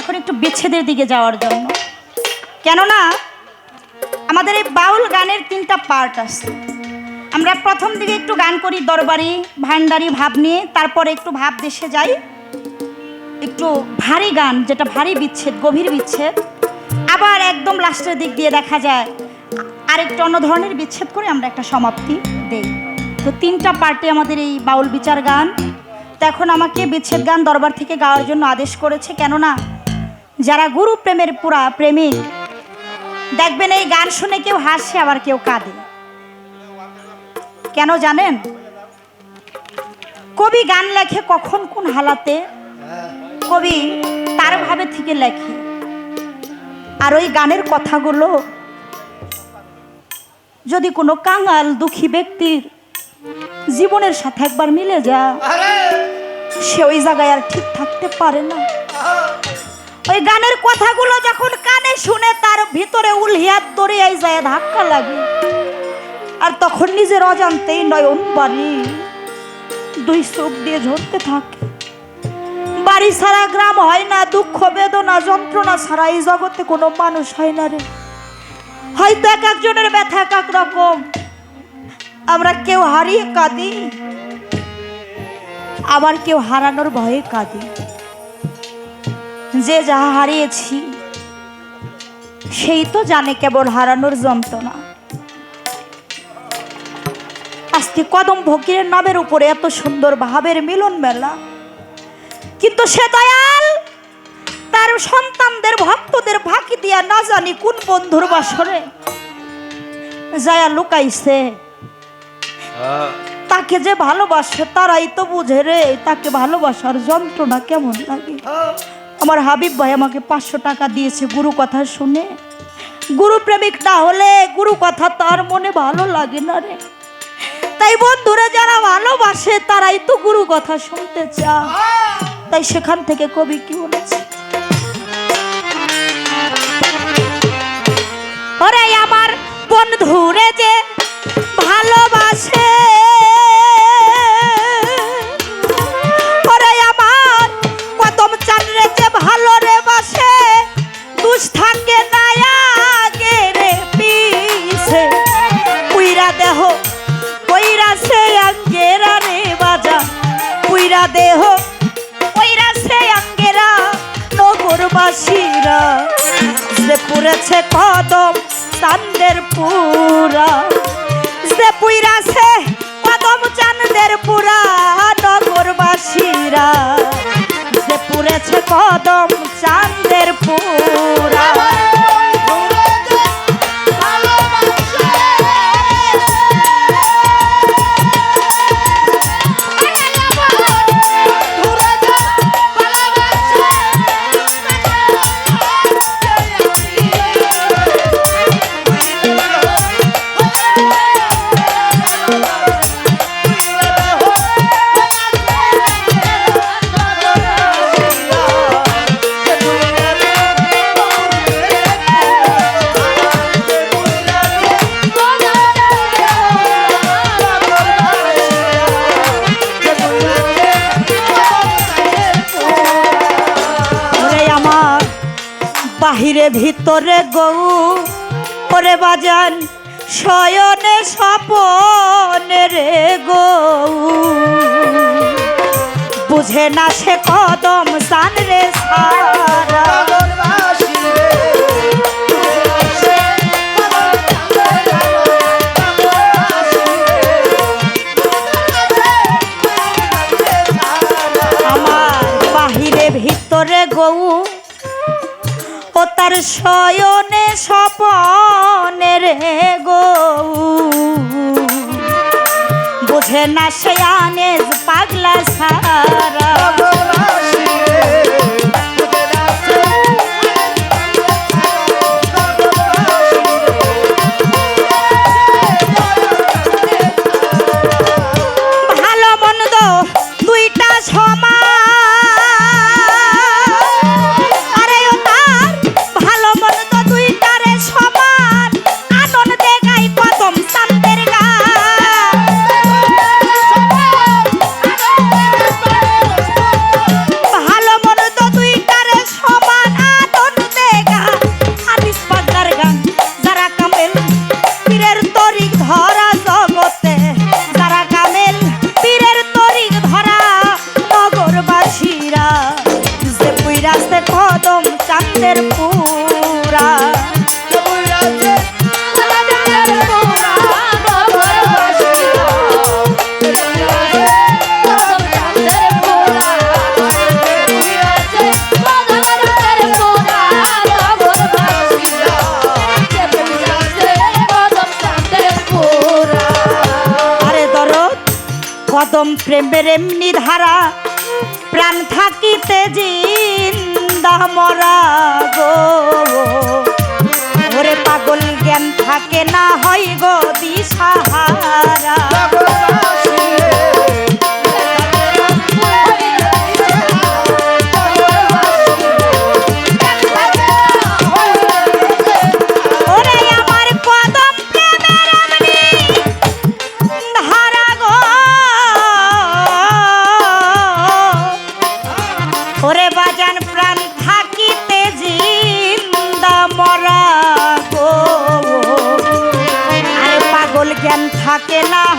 এখন একটু বিচ্ছেদের দিকে যাওয়ার জন্য। কেননা, আমাদের এই বাউল গানের তিনটা পার্ট আছে। আমরা প্রথম দিকে একটু গান করি দরবারি ভান্ডারি ভাব নিয়ে, তারপরে একটু ভাব দেশে যাই। একটু ভারী গান, যেটা ভারী বিচ্ছেদ, গভীর বিচ্ছেদ। আবার একদম লাস্টের দিক দিয়ে দেখা যায়, আরেকটা অন্য ধরনের বিচ্ছেদ করে আমরা একটা সমাপ্তি দেই। তো তিনটা পার্টি আমাদের এই বাউল বিচার গান। তো এখন আমাকে বিচ্ছেদ গান দরবার থেকে গাওয়ার জন্য আদেশ করেছে, কেননা যারা গুরু প্রেমের পুরা প্রেমিক দেখবেন এই গান শুনে কেউ হাসে আবার কেউ কাঁদে। কেন জানেন? কবি গান লেখে কখন কোন হালাতে কবি তার ভাবে থেকে লেখে। আর ওই গানের কথাগুলো যদি কোনো কাঙাল দুঃখী ব্যক্তির জীবনের সাথে একবার মিলে যা সে ওই জায়গায় আর ঠিক থাকতে পারে না। ওই গানের কথাগুলো যখন কানে শুনে তার ভিতরে উলহিয়াত দরিয়ায় যায় ধাক্কা লাগে। আর তখন নিজের অজান্তেই নয়ন বাড়ি দুই চোখ দিয়ে ঝরতে থাকে। বাড়ি ছাড়া গ্রাম হয় না, দুঃখ, বেদনা, যন্ত্রণা ছাড়া এই জগতে কোনো মানুষ হয় না রে। হয়তো এক একজনের ব্যথা এক এক রকম। আমরা কেউ হারিয়ে কাঁদি, আবার কেউ হারানোর ভয়ে কাঁদি। যে যাহা হারিয়েছি, সেই তো জানে কেবল হারানোর যন্ত্রণা। আজকে কদম ফকিরের নামের উপরে এত সুন্দর ভাবের মিলন মেলা। কিন্তু সে দয়াল, তার সন্তানদের, ভক্তদের ফাঁকি দিয়া না জানি কোন বন্ধুর বাসরে যায়া লুকাইছে। তাকে যে ভালোবাসে, তারাই তো বুঝে রে, তাকে ভালোবাসার যন্ত্রণা কেমন লাগে? আমার হাবিব ভাই আমাকে পাঁচশো টাকা দিয়েছে, গুরু কথা শুনে। গুরু প্রেমিক না হলে গুরু কথা তার মনে ভালো লাগে না রে। তাই বন্ধুরা যারা ভালোবাসে, তারাই তো গুরু কথা শুনতে চায়। তাই সেখান থেকে কবি কি বলেছে? আমার বন্ধুরে পুরা। যে পুইরাছে কদম চান্দের পুরা নগরবাসীরা যে পুরেছে কদম চান্দের পুরা। বাহিরে ভিতরে গৌ। ওরে বাজান, শয়নে স্বপনে রে গৌ। বুঝে না সে কদম সান রে আমার বাহিরে ভিতরে গৌ। তার শয়নে স্বপনে রে গো। বুঝে না সে আনে পাগলা সারা। প্রেমের এমনি ধারা, প্রাণ থাকিতে জিন্দা মরা গো। ওরে পাগল জ্ঞান থাকে না হয় গো দিশাহারা। জ্ঞান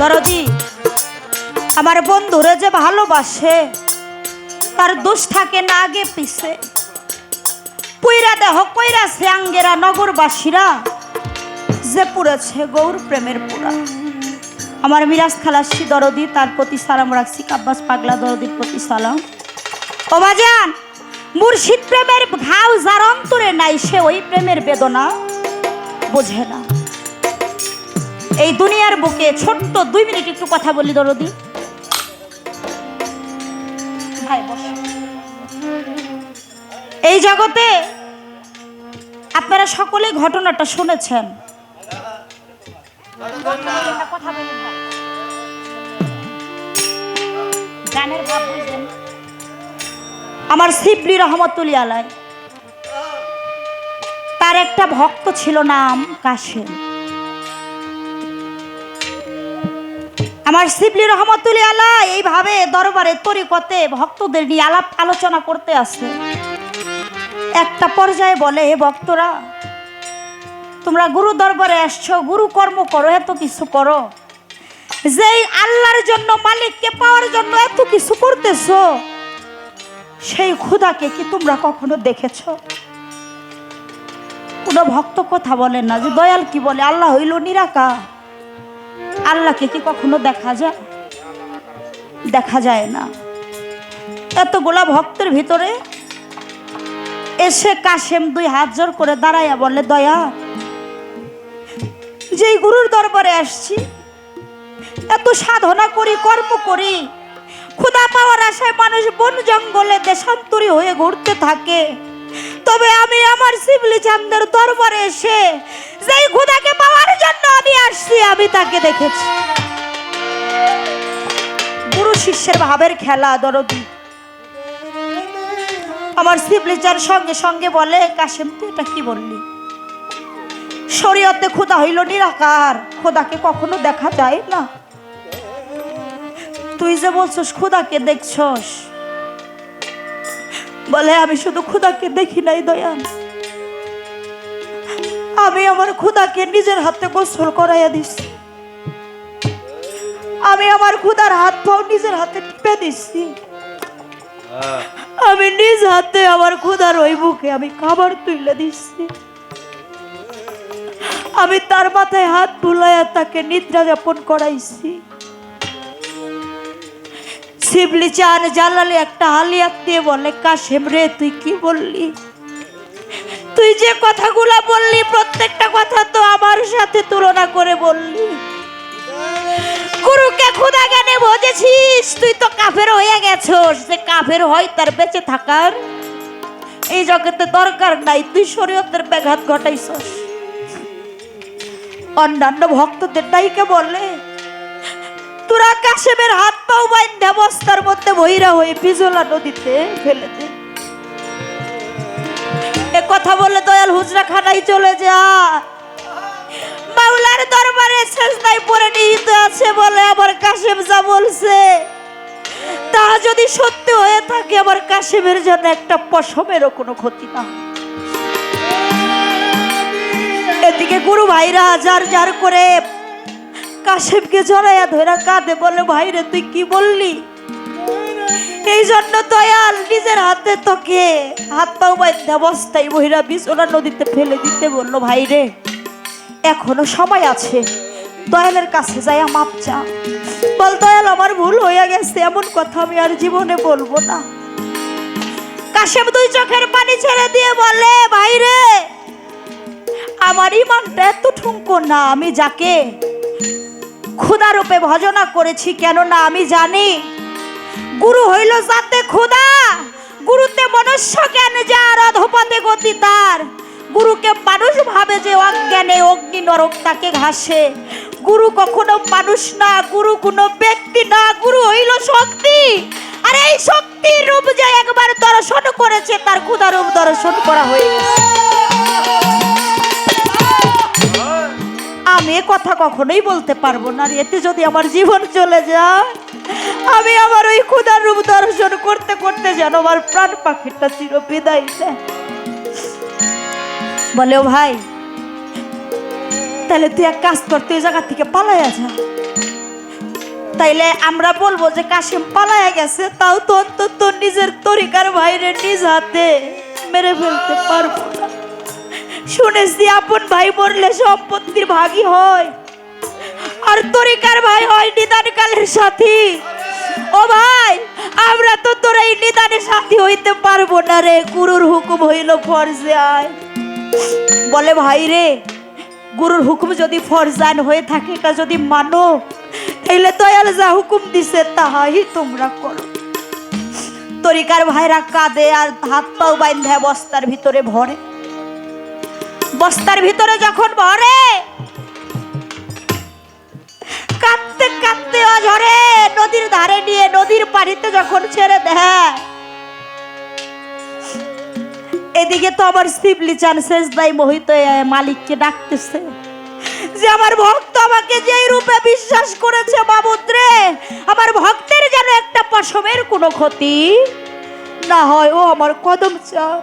দরদি, আমার বন্ধুরে যে ভালোবাসে, তার দোষ থাকে না আগে পিছে। পুইরা দেহ কইরা সে আঙ্গেরা নগরবাসীরা যে পুড়েছে গৌর প্রেমের পুরা আমার মিরাজ খালাসি দরদি, তার প্রতি সালাম রাখছি, কাব্বাস পাগলা দরদির প্রতি সালাম। ও বাজান মুর্শিদ প্রেমের ঘাও যার অন্তরে নাই, সে ওই প্রেমের বেদনা বোঝে না। এই দুনিয়ার বুকে ছোট্ট দুই মিনিট একটু কথা বলি দরদি। এই জগতে আপনারা সকলে ঘটনাটা শুনেছেন? আমার শিবলি রহমতুল্লি আলাই। তার একটা ভক্ত ছিল নাম কাশেম। আমার শিবলি রহমতুল্লি আল্লাহ এইভাবে দরবারে তরিকতে ভক্তদের নিয়ে আলাপ আলোচনা করতে আসে। একটা পর্যায়ে বলে, "হে ভক্তরা, তোমরা গুরু দরবারে আসছো, গুরু কর্ম করো, এত কিছু করো। যেই আল্লাহর জন্য, মালিককে পাওয়ার জন্য এত কিছু করতেছো, সেই ক্ষুধাকে কি তোমরা কখনো দেখেছ? কোনো ভক্ত কথা বলেন না, যে দয়াল কি বলে, আল্লাহ হইল নিরাকা আল্লাহকে কি কখনো দেখা যায়? দেখা যায় না। এতগুলা ভক্তের ভিতরে এসে কাশেম দুই হাত জোর করে দাঁড়াইয়া বলে দয়া, যেই গুরুর দরবারে আসছি, এত সাধনা করি, কর্ম করি, ক্ষুধা পাওয়ার আশায় মানুষ বন জঙ্গলে দেশান্তরী হয়ে ঘুরতে থাকে। শিবলি চান্দের দরবারে এসে যেই ক্ষুধাকে পাওয়ার জন্য আমি আসছি, আমি তাকে দেখেছি। গুরু শিষ্যের ভাবের খেলা, দরদি। আমার শিবলিচার সঙ্গে সঙ্গে বলে, কাশেম, তুই এটা কি বললি? শরীয়তে খোদা হইল নিরাকার খোদাকে কখনো দেখা যায় না। তুই যে বলছস খোদাকে দেখছস? বলে, আমি শুধু খোদাকে দেখি নাই, দয়াল। আমি আমার খোদাকে নিজের হাতে গোসল করাইয়া দিছি। আমি আমার খুদার হাত পাও নিজের হাতে টিপে দিচ্ছি আমি নিজ হাতে আমার খুদার ওই বুকে আমি খাবার তুলে দিচ্ছি আমি তার মাথায় হাত বুলাইয়া তাকে নিদ্রা যাপন করাইছি। শিবলি চান জালালে একটা হালিয়াত দিয়ে বলে, কাশেম রে, তুই কি বললি? তুই যে কথাগুলা বললি, প্রত্যেকটা কথা তো আমার সাথে তুলনা করে বললি। গুরুকে খুদা জ্ঞানে বোঝেছিস তুই তো কাফের হয়ে গেছস, যে কাফের হয় তার বেঁচে থাকার। এই জগতে দরকার নাই, তুই শরীয়তের ব্যাঘাত ঘটাইছস। অন্যান্য ভক্তদের ডাইকে বলে, তোরা কাশেমের হাত পাও বাইন্ধে বস্তার মধ্যে বহিরা হয়ে পিজলা নদীতে ফেলে দে। এ কথা বলে দয়াল হুজরা খানায় চলে যা মাওলার দরবারে সেজদায় পড়ে নিহিত আছে বলে আমার কাশেম যা বলছে। তা যদি সত্যি হয়ে থাকে আমার কাশেমের জন্য একটা পশমেরও কোনো ক্ষতি না। এদিকে গুরু ভাইরা যার যার করে কাশেমকে জড়াইয়া ধরা কাঁদে বলে, ভাইরে, তুই কি বললি? এই জন্য দয়াল নিজের হাতে তোকে হাত পাও বান্ধা অবস্থায় বহিরা বিছনা নদীতে ফেলে দিতে বলল ভাইরে এখনও সময় আছে। দয়ালের কাছে যাই মাপ চা। বল, দয়াল, আমার ভুল হয়ে গেছে। এমন কথা আমি আর জীবনে বলব না। কাশেম দুই চোখের পানি ছেড়ে দিয়ে বলে ভাইরে আমার ইমানটা এত ঠুঙ্কো না, আমি যাকে ক্ষুদারূপে ভজনা করেছি, কেননা আমি জানি গুরু হইল যাতে ক্ষুদা গুরুতে মনুষ্য জ্ঞান যার অধপদে গতি তার। গুরুকে মানুষ ভাবে যে অজ্ঞানে অগ্নি নরক তাকে ঘাসে। গুরু কখনো মানুষ না, গুরু কোনো ব্যক্তি না, গুরু হইল শক্তি। আর এই শক্তির রূপ যে একবার দর্শন করেছে, তার ক্ষুদা রূপ দর্শন করা হয়ে আমি কথা কখনোই বলতে পারব না এতে যদি আমার জীবন চলে যায় আমি আমার ওই ক্ষুদার রূপ দর্শন করতে করতে যেন আমার প্রাণ পাখিটা চির বিদায় দেয় বলে, ও ভাই, তাহলে তুই এক কাজ কর, তুই জায়গা থেকে পালাইয়া যা। তাইলে আমরা বলব যে কাশিম পালাইয়া গেছে, তাও তো অন্তত নিজের তরিকার ভাইরে নিজ হাতে মেরে ফেলতে পারব শুনেছি আপন ভাই মরলে সম্পত্তির ভাগী হয়, আর তরিকার ভাই হয় নিদান কালের সাথী। ও ভাই, আমরা তো তোর এই নিদানের সাথী হইতে পারব না রে। গুরুর হুকুম হইল ফরজে আয় বলে, ভাই রে, গুরুর হুকুম যদি ফরজান হয়ে থাকে, এটা যদি মানো, তাইলে দয়াল যা হুকুম দিছে, তাহাই তোমরা করো। তরিকার ভাইরা কাঁদে আর হাত পাও বাইন্ধে বস্তার ভিতরে ভরে। বস্তার ভিতরে যখন ভরে কাঁদতে কাঁদতে অঝরে নদীর ধারে নিয়ে নদীর পানিতে যখন ছেড়ে দেয়। এদিকে তো আমার শিবলি চান শেষ দায় মোহিত মালিককে ডাকতেছে যে আমার ভক্ত আমাকে যেই রূপে বিশ্বাস করেছে বাবুদ্রে আমার ভক্তের যেন একটা পশমের কোনো ক্ষতি না হয়। ও আমার কদম চান,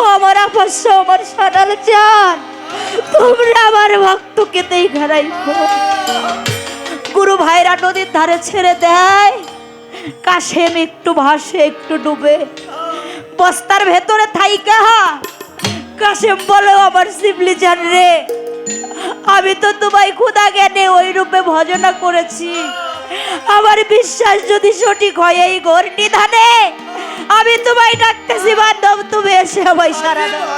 ও আমার আপস্য আমার সানাল চান, তোমরা আমার ভক্তকে দেই ঘাড়াই গুরু ভাইরা নদীর ধারে ছেড়ে দেয়। কাশেম একটু ভাসে একটু ডুবে। বস্তার ভেতরে থাইকা কাশেম বলে, আমার শিবলি জান রে, আমি তো তোমায় খুদা জ্ঞানে ওই রূপে ভজনা করেছি। আমার বিশ্বাস যদি সঠিক হয় এই ঘোর নিধানে, আমি তোমায় ডাকতেছি বান্ধব, তুমি এসে আমায় সারা দাও।